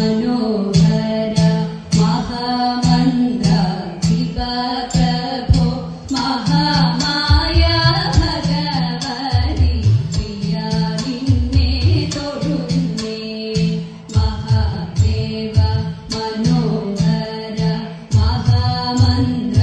महादेवानोहर महामन्त्र दिवप्रभो महामाया भगवे महादेवा मनोहर महामन्त्र